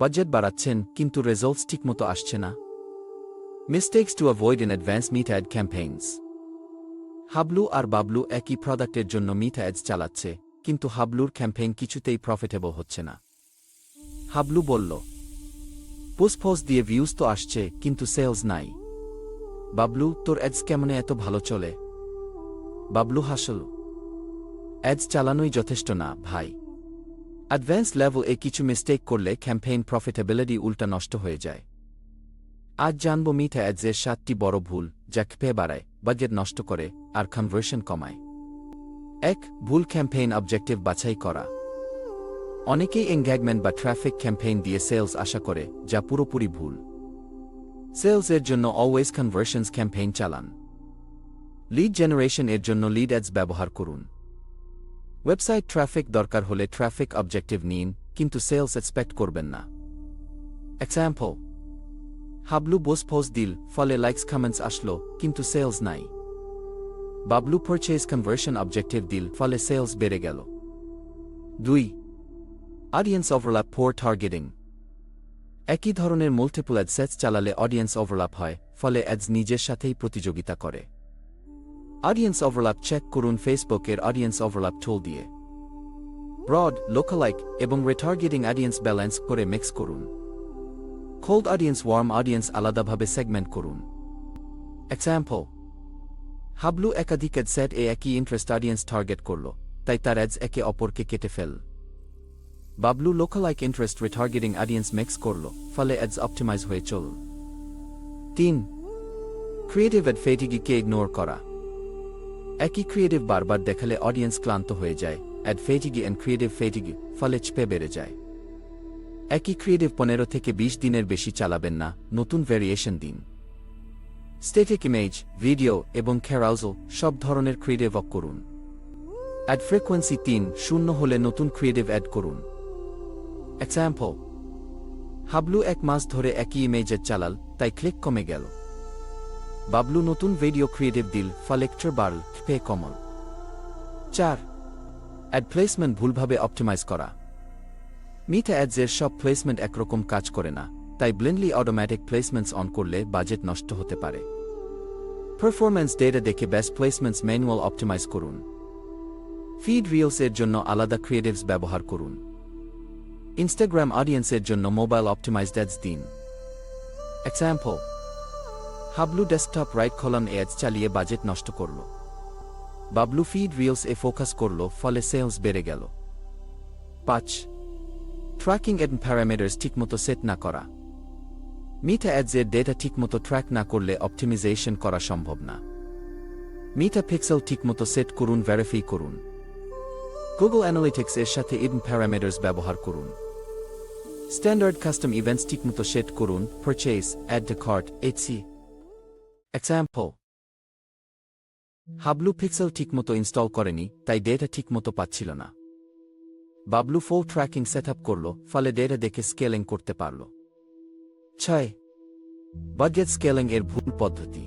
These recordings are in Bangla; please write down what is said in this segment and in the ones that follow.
বাজেট বাড়াচ্ছেন, কিন্তু রেজাল্টস ঠিকমতো আসছে না। Mistakes to avoid in advance Meta ad campaigns Hablu আর বাবলু একই প্রোডাক্টের জন্য মিট অ্যাডস চালাচ্ছে, কিন্তু হাবলুর ক্যাম্পেইন কিছুতেই প্রফিটেবল হচ্ছে না। হাবলু বলল পোস্টফোস দিয়ে ভিউজ তো আসছে, কিন্তু সেলস নাই। বাবলু, তোর অ্যাডস কেমনে এত ভালো চলে? বাবলু হাসল অ্যাডস চালানোই যথেষ্ট না, ভাই। অ্যাডভান্স লেভেল এ কিছু মিস্টেক করলে ক্যাম্পেইন প্রফিটেবিলিটি উল্টা নষ্ট হয়ে যায়। আজ জানব মিথা অ্যাডসের সাতটি বড় ভুল, যা খেপে বাড়ায় বাজেট নষ্ট করে, আর কনভার্সন কমায়। এক, ভুল ক্যাম্পেইন অবজেক্টিভ বাছাই করা। অনেকেই এঙ্গেজমেন্ট বা ট্রাফিক ক্যাম্পেইন দিয়ে সেলস আশা করে, যা পুরোপুরি ভুল। সেলস এর জন্য অলওয়েজ কনভার্সনস ক্যাম্পেইন চালান। লিড জেনারেশন এর জন্য লিড অ্যাডস ব্যবহার করুন। ওয়েবসাইট ট্রাফিক দরকার হলে ট্রাফিক অবজেক্টিভ নিন, কিন্তু সেলস এক্সপেক্ট করবেন না। এক্সাম্পল হাবলু বোস পোস্ট দিল ফলে লাইকস কমেন্টস আসলো, কিন্তু সেলস নাই। বাবলু পারচেজ কনভার্সন অবজেক্টিভ দিল ফলে সেলস বেড়ে গেল। দুই অডিয়েন্স ওভারল্যাপ ফোর টার্গেটিং একই ধরনের মাল্টিপল অ্যাডসেটস চালালে অডিয়েন্স ওভারল্যাপ হয়, ফলে অ্যাডস নিজের সাথেই প্রতিযোগিতা করে। অডিয়েন্স ওভারল্যাপ চেক করুন ফেসবুকের অডিয়েন্স ওভারল্যাপ টুল দিয়ে। ব্রড লোকালাইক এবং রিটার্গেটিং অডিয়েন্স ব্যালেন্স করে মিক্স করুন। কোল্ড অডিয়েন্স ওয়ার্ম অডিয়েন্স আলাদাভাবে সেগমেন্ট করুন। এক্সাম্পল হাবলু একাধিক অ্যাডসেট এ একই ইন্টারেস্ট অডিয়েন্স টার্গেট করল, তাই তার অ্যাডস একে অপরকে কেটে fail. Bablu lookalike interest retargeting audience mix করল, ফলে অ্যাডস অপটিমাইজ হয়ে চল। তিন ক্রিয়েটিভ অ্যাড ফেটিগিকে ইগনোর করা। একই ক্রিয়েটিভ বারবার দেখালে অডিয়েন্স ক্লান্ত হয়ে যায় ad fatigue and creative fatigue ফলে চেপে বেড়ে যায়। একই ক্রিয়েটিভ পনেরো থেকে বিশ দিনের বেশি চালাবেন না, নতুন ভ্যারিয়েশন দিন। স্টেটিক ইমেজ ভিডিও এবং ক্যারাউজল সব ধরনের ক্রিয়েটিভ অক করুন। অ্যাড ফ্রিকোয়েন্সি তিন, শূন্য হলে নতুন ক্রিয়েটিভ অ্যাড করুন। এক্সাম্পল হাবলু এক মাস ধরে একই ইমেজের চালাল, তাই ক্লিক কমে গেল। বাবলু নতুন ভিডিও ক্রিয়েটিভ দিল ফালেক্টর বাড়ল পে কমল। চার অ্যাড প্লেসমেন্ট ভুলভাবে অপটিমাইজ করা। মিথা অ্যাডসের সব প্লেসমেন্ট একরকম কাজ করে না, তাই ব্লিন্ডলি অটোম্যাটিক প্লেসমেন্টস অন করলে বাজেট নষ্ট হতে পারে। পারফরম্যান্স ডেটা দেখে বেস্ট প্লেসমেন্টস ম্যানুয়াল অপটিমাইজ করুন। ফিড রিলস এর জন্য আলাদা ক্রিয়েটিভস ব্যবহার করুন। ইনস্টাগ্রাম অডিয়েন্সের জন্য মোবাইল অপটিমাইজড অ্যাডস দিন। Example Hablu desktop right column ads চালিয়ে বাজেট নষ্ট করল। বাবলু ফিড রিলস এ ফোকাস করল, ফলে সেলস বেড়ে গেল। পাঁচ, ট্র্যাকিং এড প্যারামিটার্স ঠিকমতো সেট না করা। মিটা অ্যাডসের ডেটা ঠিকমতো ট্র্যাক না করলে অপটিমাইজেশন করা সম্ভব না। মিটা পিক্সেল ঠিকমতো সেট করুন, ভেরিফাই করুন। গুগল অ্যানালিটিক্স এর সাথে ইডন প্যারামিটার্স ব্যবহার করুন। স্ট্যান্ডার্ড কাস্টম ইভেন্টস ঠিকমতো সেট করুন, purchase, add the cart HC example Hablu pixel ঠিকমতো ইনস্টল করেনি, তাই ডেটা ঠিকমতো পাচ্ছিল না। Bablu full tracking set up করল, ফলে ডেটা দেখে স্কেলিং করতে পারল। ছয় বাজেট স্কেলিং এর ভুল পদ্ধতি।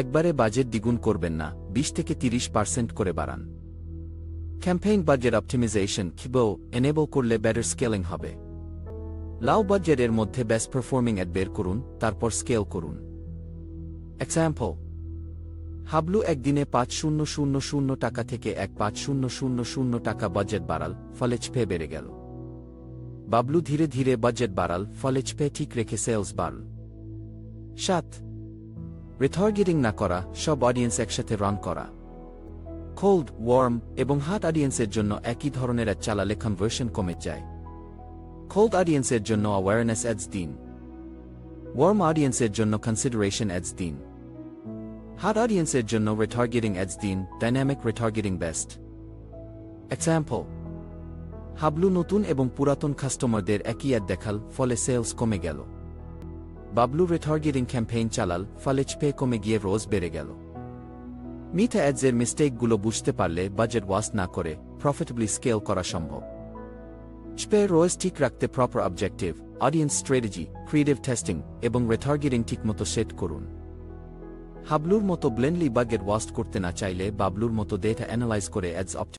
একবারে বাজেট দ্বিগুণ করবেন না, বিশ থেকে তিরিশ পার্সেন্ট করে বাড়ান। ক্যাম্পেইন বাজেট অপটিমাইজেশন খিবেও এনেবল করলে বেটার স্কেলিং হবে। লাউ বাজেটের মধ্যে বেস্ট পারফর্মিং অ্যাড বের করুন, তারপর স্কেল করুন। এক্সাম্পল হাবলু একদিনে পাঁচ শূন্য শূন্য শূন্য টাকা থেকে এক পাঁচ শূন্য শূন্য শূন্য টাকা বাজেট বাড়াল, ফলে চপে বেড়ে গেল। বাবলু ধীরে ধীরে বাজেট বাড়াল, ফলে চপে ঠিক রেখে সেলস বাড়ল। সাত। রিথার্গেটিং না করা, সব অডিয়েন্স একসাথে রান করা। কোল্ড ওয়ার্ম এবং হাট অডিয়েন্সের জন্য একই ধরনের অ্যাড চালালে কনভার্সন কমে যায়। কোল্ড অডিয়েন্সের জন্য অ্যাওয়ারনেস অ্যাডস দিন। ওয়ার্ম অডিয়েন্সের জন্য কনসিডারেশন অ্যাডস দিন হাট অডিয়েন্সের জন্য রিটার্গেটিং অ্যাডস দিন dynamic retargeting best example Hablu নতুন এবং পুরাতন কাস্টমারদের একই অ্যাড দেখাল, ফলে সেলস কমে গেল। বাবলু রিটার্গেটিং ক্যাম্পেইন চালাল, ফলে চপে কমে গিয়ে রোজ বেড়ে গেল। মিথা অ্যাডসের মিস্টেকগুলো বুঝতে পারলে বাজেট ওয়াস না করে প্রফিটেবলি স্কেল করা সম্ভব। চপে রোজ ঠিক রাখতে proper objective audience strategy creative testing এবং রেথার্গেটিং ঠিকমতো সেট করুন। হাবলুর মতো ব্লেন্ডলি বাগের ওয়াস্ট করতে না চাইলে বাবলুর মতো ডেটা অ্যানালাইজ করে অ্যাডস